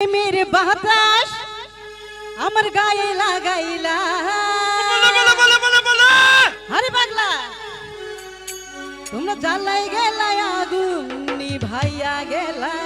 প্রেমের বাতাস আমার গায়ে লাগাইলা। আরে পাগলা তোমরা জ্বালাই গেলা আগুন নিভাইয়া গেলা।